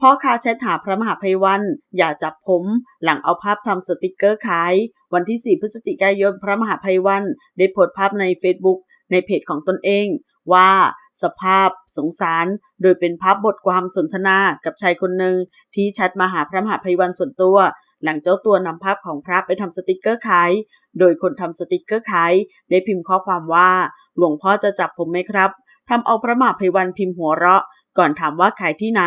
พ่อค้าแชทหาพระมหาภัยวัน อย่าจับผม หลังเอาภาพทำสติกเกอร์ขาย วันที่ 4 พฤศจิกายนพระมหาภัยวัน ได้โพสต์ภาพใน Facebook ในเพจของตนเอง ว่าสภาพสงสาร โดยเป็นภาพบทความสนทนากับชายคนหนึ่งที่แชทมาหาพระมหาภัยวันส่วนตัว หลังเจ้าตัวนำภาพของพระไปทำสติกเกอร์ขาย โดยคนทำสติกเกอร์ขายได้พิมพ์ข้อความว่า หลวงพ่อจะจับผมไหมครับทำเอาพระมหาภัยวันพิมพ์หัวเราะ ก่อนถามว่าขายที่ไหน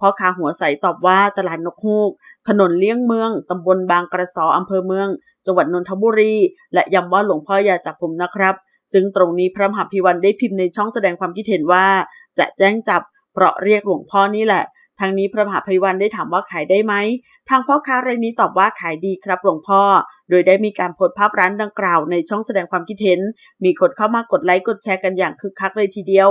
พ่อค้าหัวใสตอบว่าตลาดนกฮูก ถนนเลี่ยงเมือง ตำบลบางกระสออำเภอเมือง จังหวัดนนทบุรี และย้ำว่าหลวงพ่ออย่าจับผมนะครับ ซึ่งตรงนี้พระมหาภิวันได้พิมพ์ในช่องแสดงความคิดเห็นว่า จะแจ้งจับ เพราะเรียกหลวงพ่อนี่แหละทางนี้พระมหาภัยวันได้ถามว่าขายได้ไหม ทางพ่อค้ารายนี้ตอบว่าขายดีครับหลวงพ่อ โดยได้มีการโพสต์ภาพร้านดังกล่าวในช่องแสดงความคิดเห็น มีคนเข้ามากดไลค์กดแชร์กันอย่างคึกคักเลยทีเดียว